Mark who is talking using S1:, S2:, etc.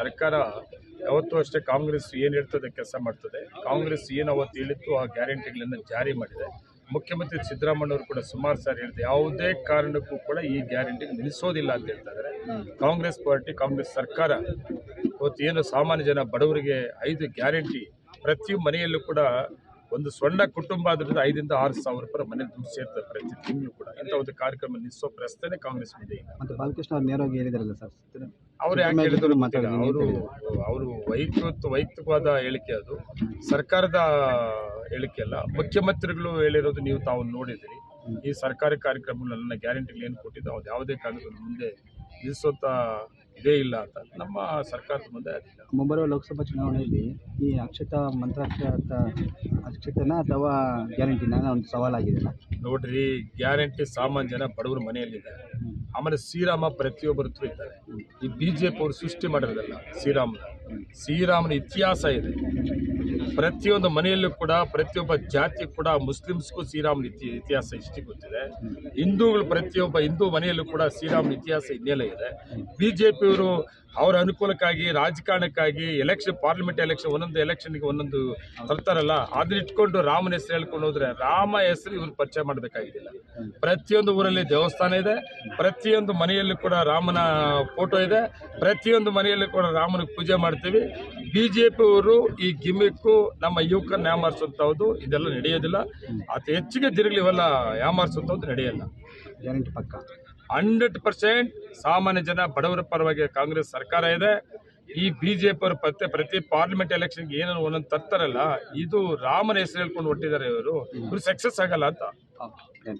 S1: ಸರ್ಕಾರ ಯಾವತ್ತೂ ಅಷ್ಟೇ ಕಾಂಗ್ರೆಸ್ ಏನು ಹೇಳ್ತದೆ ಕೆಲಸ ಮಾಡ್ತದೆ. ಕಾಂಗ್ರೆಸ್ ಏನು ಅವತ್ತು ಹೇಳಿತ್ತು ಆ ಗ್ಯಾರಂಟಿಗಳನ್ನು ಜಾರಿ ಮಾಡಿದೆ. ಮುಖ್ಯಮಂತ್ರಿ ಸಿದ್ದರಾಮಯ್ಯವರು ಕೂಡ ಸುಮಾರು ಸಾರಿ ಹೇಳಿದೆ ಯಾವುದೇ ಕಾರಣಕ್ಕೂ ಕೂಡ ಈ ಗ್ಯಾರಂಟಿ ನಿಲ್ಲಿಸೋದಿಲ್ಲ ಅಂತ ಹೇಳ್ತಾ ಕಾಂಗ್ರೆಸ್ ಪಾರ್ಟಿ, ಕಾಂಗ್ರೆಸ್ ಸರ್ಕಾರ ಇವತ್ತು ಏನು ಸಾಮಾನ್ಯ ಜನ ಬಡವರಿಗೆ ಐದು ಗ್ಯಾರಂಟಿ, ಪ್ರತಿ ಮನೆಯಲ್ಲೂ ಕೂಡ ಒಂದು ಸಣ್ಣ ಕುಟುಂಬ ಆದ್ರಿಂದ ಐದರಿಂದ ಆರು ಸಾವಿರ ರೂಪಾಯಿ ಮನೆ ದುಡ್ಡು ಸೇರ್ತದೆ ಪ್ರತಿ ತಿಂಗಳು ಕೂಡ. ಇಂಥ ಒಂದು ಕಾರ್ಯಕ್ರಮ ನಿಲ್ಲಿಸೋ ಪ್ರಶ್ನೆ ಕಾಂಗ್ರೆಸ್ ಮುಂದೆ
S2: ಮತ್ತೆ ಬಾಲಕೃಷ್ಣ ಅವ್ರು ನೇರವಾಗಿ ಹೇಳಿದಾರಲ್ಲ ಸರ್
S1: ಅವ್ರು ಯಾಕೆ ಹೇಳಿದ್ರು ಅವರು ಅವರು ವೈಯಕ್ತಿಕ ವೈಯಕ್ತಿಕವಾದ ಹೇಳಿಕೆ ಅದು. ಸರ್ಕಾರದ ಹೇಳಿಕೆ ಅಲ್ಲ. ಮುಖ್ಯಮಂತ್ರಿಗಳು ಹೇಳಿರೋದು ನೀವು ತಾವು ನೋಡಿದಿರಿ ಈ ಸರ್ಕಾರಿ ಕಾರ್ಯಕ್ರಮಗಳನ್ನ ಗ್ಯಾರಂಟಿಗಳು ಏನು ಕೊಟ್ಟಿದ್ದು ಅವ್ರು ಯಾವುದೇ ಕಾರಣಕ್ಕೂ ಮುಂದೆ ನಿಲ್ಲಿಸೋತ ಇದೇ ಇಲ್ಲ ಅಂತ ನಮ್ಮ ಸರ್ಕಾರದ ಮುಂದೆ
S2: ಮುಂಬರುವ ಲೋಕಸಭಾ ಚುನಾವಣೆಯಲ್ಲಿ ಈ ಅಕ್ಷತ ಮಂತ್ರಾಕ್ಷತ ಅಕ್ಷತನ ಅಥವಾ ಗ್ಯಾರಂಟಿನ ಒಂದು ಸವಾಲಾಗಿದೆ
S1: ನೋಡ್ರಿ ಗ್ಯಾರಂಟಿ ಸಾಮಾನ್ಯ ಜನ ಬಡವರ ಮನೆಯಲ್ಲಿದ್ದಾರೆ. ಆಮೇಲೆ ಶ್ರೀರಾಮ ಪ್ರತಿಯೊಬ್ಬರು ಹತ್ರ ಇದ್ದಾರೆ. ಈ ಬಿ ಜೆ ಪಿ ಅವರು ಸೃಷ್ಟಿ ಮಾಡಿರೋದಲ್ಲ ಶ್ರೀರಾಮನ. ಶ್ರೀರಾಮನ ಇತಿಹಾಸ ಇದೆ. ಪ್ರತಿಯೊಂದು ಮನೆಯಲ್ಲೂ ಕೂಡ, ಪ್ರತಿಯೊಬ್ಬ ಜಾತಿ ಕೂಡ ಮುಸ್ಲಿಮ್ಸ್ಗೂ ಶ್ರೀರಾಮನ ಇತಿ, ಇತಿಹಾಸ ಇಷ್ಟು ಗೊತ್ತಿದೆ. ಹಿಂದೂಗಳು ಪ್ರತಿಯೊಬ್ಬ ಹಿಂದೂ ಮನೆಯಲ್ಲೂ ಕೂಡ ಶ್ರೀರಾಮನ ಇತಿಹಾಸ ಹಿನ್ನೆಲೆ ಇದೆ. ಬಿ ಜೆ ಪಿಯವರು ಅವರ ಅನುಕೂಲಕ್ಕಾಗಿ, ರಾಜಕಾರಣಕ್ಕಾಗಿ ಎಲೆಕ್ಷನ್ ಪಾರ್ಲಿಮೆಂಟ್ ಎಲೆಕ್ಷನ್ ಒಂದೊಂದು ಎಲೆಕ್ಷನ್ಗೆ ಒಂದೊಂದು ತರ್ತಾರಲ್ಲ, ಅದನ್ನ ಇಟ್ಕೊಂಡು ರಾಮನ ಹೆಸರು ಹೇಳ್ಕೊಂಡು ಹೋದ್ರೆ ರಾಮ ಹೆಸರು ಇವ್ರು ಪರಿಚಯ ಮಾಡಬೇಕಾಗಿಲ್ಲ ಪ್ರತಿಯೊಂದು ಊರಲ್ಲಿ ದೇವಸ್ಥಾನ ಇದೆ, ಪ್ರತಿಯೊಂದು ಮನೆಯಲ್ಲೂ ಕೂಡ ರಾಮನ ಫೋಟೋ ಇದೆ, ಪ್ರತಿಯೊಂದು ಮನೆಯಲ್ಲೂ ಕೂಡ ರಾಮನ ಪೂಜೆ ಮಾಡ್ತೀವಿ. ಬಿ ಜೆ ಪಿಯವರು ಈ ಗಿಮಿಕ್ಕು ನಮ್ಮ ಯುವಕರನ್ನ ಯಾಮಾರಿಸುವಂಥದ್ದು ಇದೆಲ್ಲ ನಡೆಯೋದಿಲ್ಲ. ಅತಿ ಹೆಚ್ಚಿಗೆ ತಿರುಗಲಿ ಇವೆಲ್ಲ ಯಾಮಾರಿಸುವಂಥದ್ದು ನಡೆಯಲ್ಲ.
S2: ಗ್ಯಾರಂಟಿ ಪಕ್ಕ.
S1: ಹಂಡ್ರೆಡ್ ಪರ್ಸೆಂಟ್ ಸಾಮಾನ್ಯ ಜನ ಬಡವರ ಪರವಾಗಿ ಕಾಂಗ್ರೆಸ್ ಸರ್ಕಾರ ಇದೆ. ಈ ಬಿ ಜೆ ಪಿ ಅವರು ಪ್ರತಿ ಪ್ರತಿ ಪಾರ್ಲಿಮೆಂಟ್ ಎಲೆಕ್ಷನ್ಗೆ ಏನೋ ಒಂದೊಂದು ತರ್ತಾರಲ್ಲ ಇದು ರಾಮನ ಹೆಸರು ಹೇಳ್ಕೊಂಡು ಹೊಟ್ಟಿದ್ದಾರೆ ಇವರು. ಇವರು ಸಕ್ಸಸ್ ಆಗಲ್ಲ ಅಂತ.